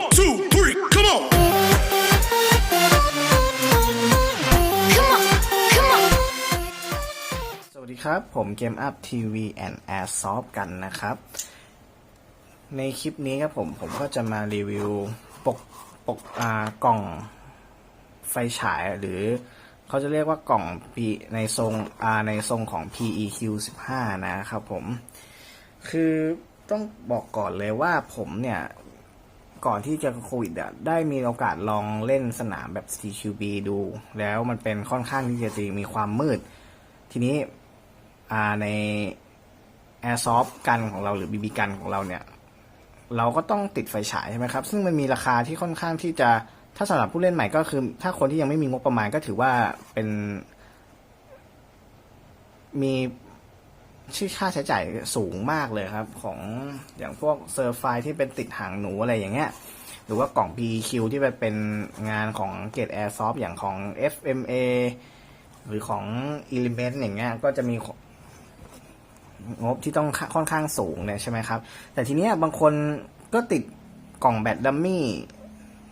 One, two, three, come on. Come on, come on. สวัสดีครับ ผมเกมอัพทีวีแอนด์แอร์ซอฟกันนะครับ ในคลิปนี้ครับผม ผมก็จะมารีวิวปกปกอ่ากล่องไฟฉายหรือเขาจะเรียกว่ากล่อง P ในทรงอ่าในทรงของ PEQ 15 นะครับผม คือต้องบอกก่อนเลยว่าผมเนี่ย ก่อนที่จะโควิดอะได้มีโอกาสลองเล่นสนามแบบ CQB ดู แล้วมันเป็นค่อนข้างที่จะมีความมืด ทีนี้่าใน Airsoft กันของเราหรือ BB กันของเราเนี่ย เราก็ต้องติดไฟฉายใช่ไหมครับ ซึ่งมันมีราคาที่ค่อนข้างที่จะถ้าสำหรับผู้เล่นใหม่ก็คือ ถ้าคนที่ยังไม่มีงบประมาณก็ถือว่าเป็น มี ชื่อค่าใช้จ่ายสูงมากเลยครับ ของอย่างพวกเซอร์ไฟที่เป็นติดหางหนูอะไรอย่างเงี้ยหรือว่ากล่อง PQ ที่เป็นงานของเกรด Airsoft อย่างของ FMA หรือของ Element อย่างเงี้ยก็จะมีงบที่ต้องค่อนข้างสูงเนี่ยใช่ไหมครับ แต่ทีเนี้ยบางคนก็ติดกล่องแบตดัมมี่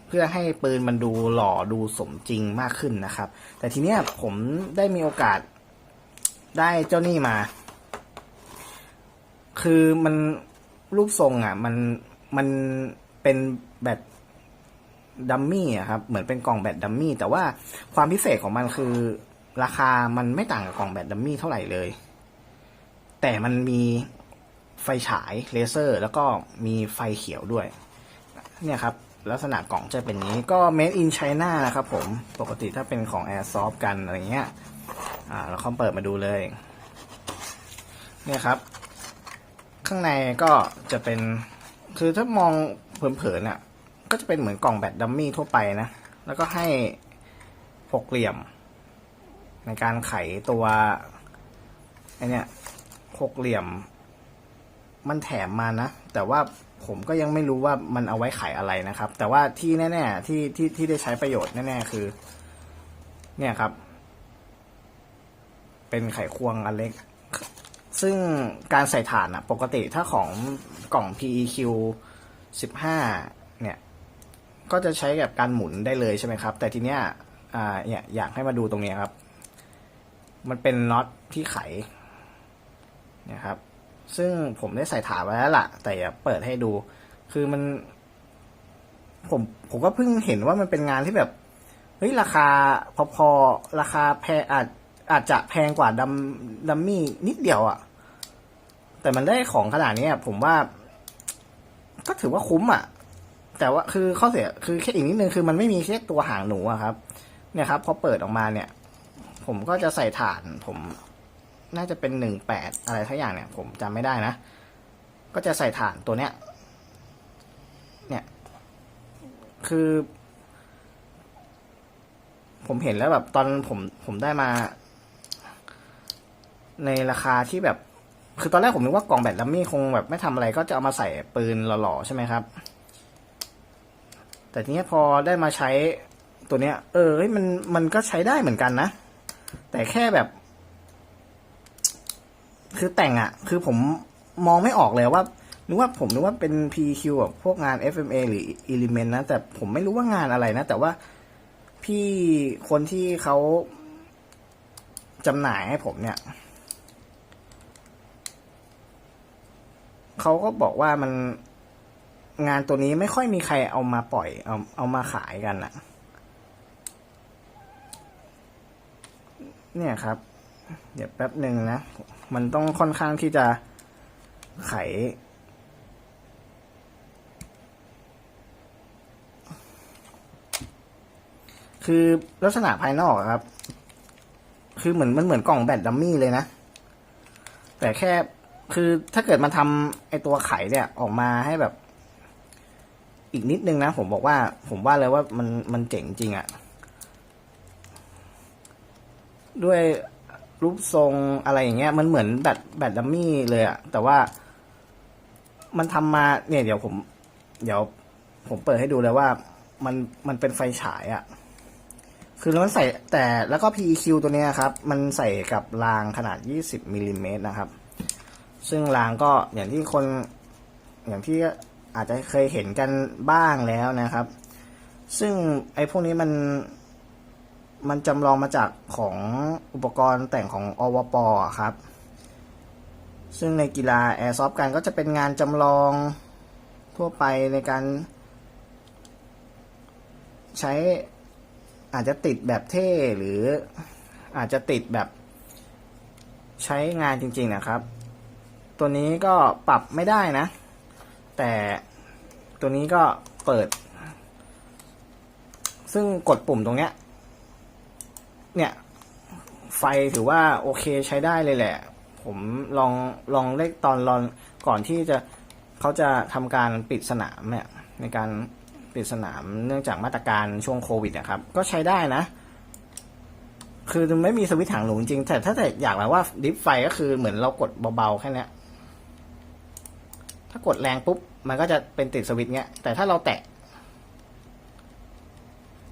เพื่อให้ปืนมันดูหล่อดูสมจริงมากขึ้นนะครับ แต่ทีเนี้ยผมได้มีโอกาสได้เจ้านี่มา คือมันรูปทรงอะ มันมันเป็นแบตดัมมี่อะครับ เหมือนเป็นกล่องแบตดัมมี่ แต่ว่าความพิเศษของมันคือราคามันไม่ต่างกับกล่องแบตดัมมี่เท่าไหร่เลย แต่มันมีไฟฉายเลเซอร์ แล้วก็มีไฟเขียวด้วย เนี่ยครับ ลักษณะกล่องจะเป็นนี้ก็ made in China นะครับผม ปกติถ้าเป็นของ Airsoft กันอะไรเงี้ย อ่าเราเข้าเปิดมาดูเลย เนี่ยครับ ข้างในก็จะเป็น คือถ้ามองเผินๆน่ะ ก็จะเป็นเหมือนกล่องแบตดัมมี่ทั่วไปนะ แล้วก็ให้หกเหลี่ยม ในการไขตัวไอเนี่ยหกเหลี่ยม มันแถมมานะ แต่ว่าผมก็ยังไม่รู้ว่ามันเอาไว้ไขอะไรนะครับ แต่ว่าที่แน่ ๆ ที่ที่ที่ได้ใช้ประโยชน์แน่ ๆ คือ เนี่ยครับ เป็นไขควงอันเล็ก ซึ่งการใส่ถ่านอะปกติถ้าของกล่อง PEQ 15 เนี่ย ก็จะใช้กับการหมุนได้เลยใช่ไหมครับ แต่ทีเนี้ยอ่าเนี่ยอยากให้มาดูตรงนี้ครับ มันเป็นน็อตที่ไขเนี่ยครับ ซึ่งผมได้ใส่ถ่านไว้แล้วล่ะ แต่อย่าเปิดให้ดู คือมัน ผมผมก็เพิ่งเห็นว่ามันเป็นงานที่แบบเฮ้ยราคาพอๆราคาแพงอาจอาจจะแพงกว่าดัมดัมมี่นิดเดียวอะ่ะ แต่มันได้ของขนาดนี้ผมว่า ก็ถือว่าคุ้มอะ แต่ว่าคือข้อเสียคือแค่อีกนิดนึงคือมันไม่มีแค่ตัวหางหนูอะครับ เนี่ยครับพอเปิดออกมาเนี่ย ผมก็จะใส่ถ่าน ผม น่าจะเป็นหนึ่งแปดอะไรทั้งอย่างเนี่ย ผมจำไม่ได้นะ ก็จะใส่ถ่านตัวเนี้ย เนี่ย คือ ผมเห็นแล้วแบบตอนผมผมได้มา ในราคาที่แบบ คือตอนแรกผมนึกว่ากล่องแบตดัมมี่คงแบบไม่ทำอะไรก็จะเอามาใส่ปืนหล่อๆใช่ไหมครับ แต่ทีนี้พอได้มาใช้ตัวเนี้ย เออมันมันก็ใช้ได้เหมือนกันนะ แต่แค่แบบ คือแต่งอะ่ะ คือผมมองไม่ออกเลยว่านึกว่าผมนึกว่าเป็น PQ แบบพวกงาน FMA หรือ Element นะ แต่ผมไม่รู้ว่างานอะไรนะ แต่ว่าพี่คนที่เขาจำหน่ายให้ผมเนี่ย เขาก็บอกว่ามันงานตัวนี้ไม่ค่อยมีใครเอามาปล่อยเอาเอามาขายกันอะเนี่ยครับ เดี๋ยวแป๊บหนึ่งนะ มันต้องค่อนข้างที่จะไข คือลักษณะภายนอกครับ คือเหมือนมันเหมือนกล่องแบตดัมมี่เลยนะ แต่แค่ คือถ้าเกิดมันทำไอตัวไข่เนี่ยออกมาให้แบบ อีกนิดนึงนะ ผมบอกว่า ผมว่าเลยว่ามันมันเจ๋งจริงอะด้วยรูปทรงอะไรอย่างเงี้ย มันเหมือนแบตแบตดัมมี่เลยอะแต่ว่ามันทำมาเนี่ย เดี๋ยวผม เดี๋ยว ผมเปิดให้ดูเลยว่ามันมันเป็นไฟฉายอะคือมันใส่แต่แล้วก็ PEQ ตัวเนี้ยครับ มันใส่กับรางขนาด 20มิลลิเมตรนะครับ ซึ่งรางก็อย่างที่คน อย่างที่อาจจะเคยเห็นกันบ้างแล้วนะครับ ซึ่งไอ้พวกนี้มันมันจำลองมาจากของอุปกรณ์แต่งของอวปอครับ ซึ่งในกีฬาแอร์ซอฟกันก็จะเป็นงานจำลองทั่วไปในการ ใช้อาจจะติดแบบเท่หรืออาจจะติดแบบใช้งานจริงๆนะครับ ตัวนี้ก็ปรับไม่ได้นะ แต่ตัวนี้ก็เปิด ซึ่งกดปุ่มตรงเนี้ย เนี่ย ไฟถือว่าโอเคใช้ได้เลยแหละ ผมลองลองเลขตอนรอนก่อนที่จะเขาจะทำการปิดสนามเนี่ยในการปิดสนามเนื่องจากมาตรการช่วงโควิดนะครับ ก็ใช้ได้นะ คือไม่มีสวิตช์ถังหนูจริง แต่ถ้าแต่อยากแบบว่าดิฟไฟก็คือเหมือนเรากดเบาๆแค่นี้ ถ้ากดแรงปุ๊บ มันก็จะเป็นติดสวิตช์เงี้ย แต่ถ้าเราแตะ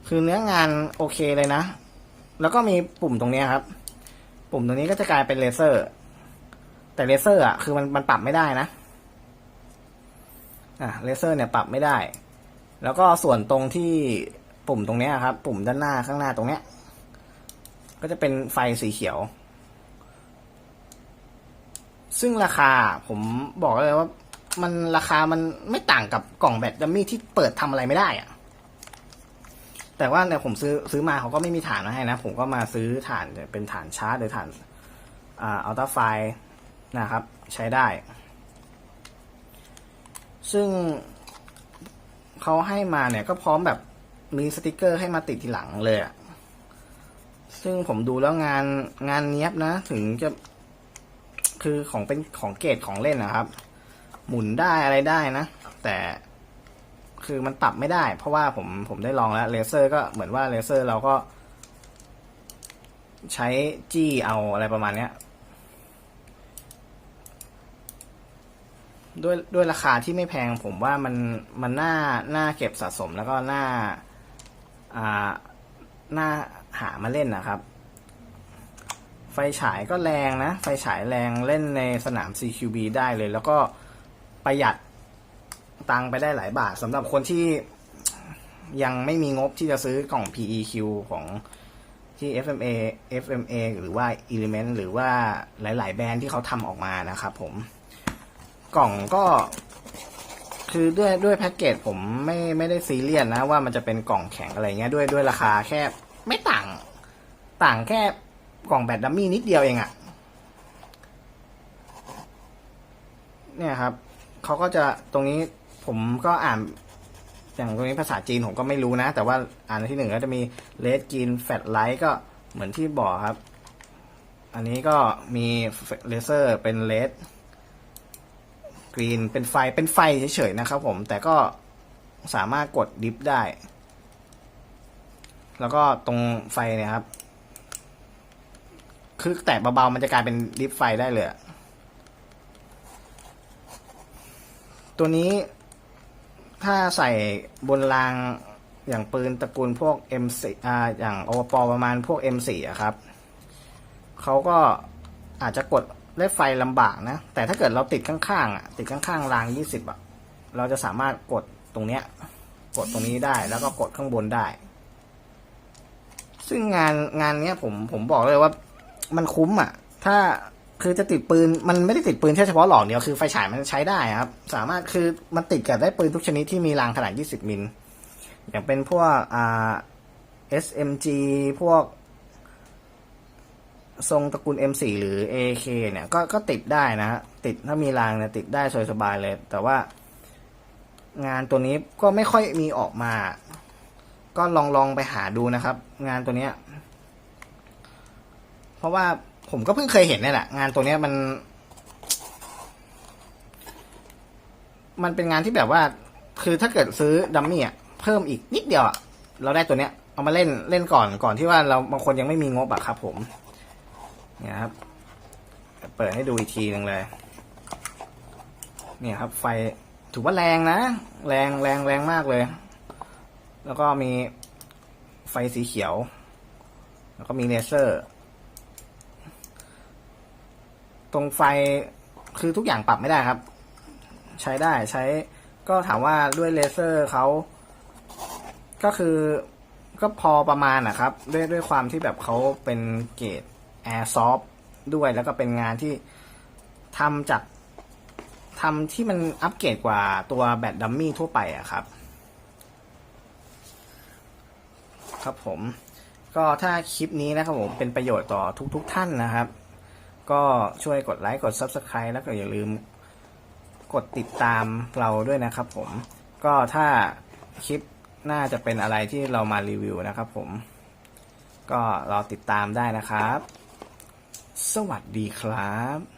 คือเนื้องานโอเคเลยนะ แล้วก็มีปุ่มตรงนี้ครับ ปุ่มตรงนี้ก็จะกลายเป็นเลเซอร์ แต่เลเซอร์อะ คือมันมันปรับไม่ได้นะ อะเลเซอร์เนี่ยปรับไม่ได้ แล้วก็ส่วนตรงที่ปุ่มตรงนี้ครับ ปุ่มด้านหน้าข้างหน้าตรงเนี้ย ก็จะเป็นไฟสีเขียวซึ่งราคาผมบอกเลยว่า มันราคามันไม่ต่างกับกล่องแบตดัมมี่ที่เปิดทำอะไรไม่ได้อะแต่ว่าเนี่ยผมซื้อซื้อมาเขาก็ไม่มีฐานมาให้นะ ผมก็มาซื้อฐานเป็นฐานชาร์จหรือฐานอ่าอัลตราไฟนะครับ ใช้ได้ ซึ่งเขาให้มาเนี่ยก็พร้อมแบบมีสติกเกอร์ให้มาติดทีหลังเลยอะซึ่งผมดูแล้วงานงานเนี้ยบนะ ถึงจะคือของเป็นของเกรดของเล่นนะครับ หมุนได้อะไรได้นะ แต่คือมันปรับไม่ได้ เพราะว่าผมผมได้ลองแล้วเลเซอร์ก็เหมือนว่าเลเซอร์เราก็ ใช้จี้เอาอะไรประมาณเนี้ยด้วยด้วยราคาที่ไม่แพงผมว่ามันมันน่าน่าเก็บสะสมแล้วก็น่าอ่าน่าหามาเล่นนะครับ ไฟฉายก็แรงนะ ไฟฉายแรงเล่นในสนาม CQB ได้เลยแล้วก็ ประหยัดตังไปได้หลายบาทสำหรับคนที่ยังไม่มีงบที่จะซื้อกล่อง PEQ ของที่ FMA FMA หรือว่า Element หรือว่าหลาย ๆ แบรนด์ที่เขาทำออกมานะครับผม กล่องก็ คือด้วยด้วยแพ็กเกจผมไม่ไม่ได้ซีเรียสนะว่ามันจะเป็นกล่องแข็งอะไรเงี้ยด้วยด้วยราคาแค่ไม่ต่าง ต่างแค่กล่องแบตดัมมี่นิดเดียวเองอะเนี่ยครับ เขาก็จะตรงนี้ผมก็อ่านอย่างตรงนี้ภาษาจีนผมก็ไม่รู้นะ แต่ว่าอ่านที่หนึ่งก็จะมีเลดกินแฟลไลท์ก็เหมือนที่บอกครับ อันนี้ก็มีเลเซอร์เป็นเลดกรีนเป็นไฟเป็นไฟเฉยๆนะครับผม แต่ก็สามารถกดดิฟได้ แล้วก็ตรงไฟเนี่ยครับ คือแตะเบาๆมันจะกลายเป็นดิฟไฟได้เลยอะ ตัวนี้ถ้าใส่บนรางอย่างปืนตระกูลพวก M4 อ่าอย่างโอปอประมาณพวก M4 อะครับเขาก็อาจจะกดเล่ไฟลำบากนะ แต่ถ้าเกิดเราติดข้างๆอะติดข้างๆราง 20อะเราจะสามารถกดตรงเนี้ย กดตรงนี้ได้แล้วก็กดข้างบนได้ ซึ่งงานงานเนี้ยผมผมบอกเลยว่ามันคุ้มอะ ถ้า คือจะติดปืนมันไม่ได้ติดปืนแค่เฉพาะหลอกเดียวคือไฟฉายมันใช้ได้ครับ สามารถคือมันติดกับได้ปืนทุกชนิดที่มีรางขนาด 20 มิล อย่างเป็นพวกอ่า SMG พวก ทรงตระกูล M4 หรือ AK เนี่ยก็ก็ติดได้นะฮะติดถ้ามีรางเนี่ยติดได้สบายเลย แต่ว่างานตัวนี้ก็ไม่ค่อยมีออกมา ก็ลองลองไปหาดูนะครับ งานตัวเนี้ย เพราะว่า ผมก็เพิ่งเคยเห็นนี่แหละงานตัวเนี้ยมัน มันเป็นงานที่แบบว่า คือถ้าเกิดซื้อดัมมี่อะเพิ่มอีกนิดเดียวอะเราได้ตัวเนี้ย เอามาเล่นเล่นก่อนก่อนที่ว่าเราบางคนยังไม่มีงบอะครับ ผม เนี่ยครับ เปิดให้ดูอีกทีหนึ่งเลย เนี่ยครับ ไฟถือว่าแรงนะ แรงแรงแรงมากเลย แล้วก็มีไฟสีเขียว แล้วก็มีเลเซอร์ ตรงไฟคือทุกอย่างปรับไม่ได้ครับ ใช้ได้ใช้ก็ถามว่าด้วยเลเซอร์เขาก็คือก็พอประมาณนะครับ ด้วยด้วยความที่แบบเขาเป็นเกรดแอร์ซอฟด้วยแล้วก็เป็นงานที่ทำจากทำที่มันอัปเกรดกว่าตัวแบตดัมมี่ทั่วไปอะครับ ครับผม ก็ถ้าคลิปนี้นะครับผมเป็นประโยชน์ต่อทุกๆทท่านนะครับ ก็ช่วยกดไลค์กด Subscribe แล้วก็อย่าลืมกดติดตามเราด้วยนะครับผม ก็ถ้าคลิปน่าจะเป็นอะไรที่เรามารีวิวนะครับผม ก็รอติดตามได้นะครับ สวัสดีครับ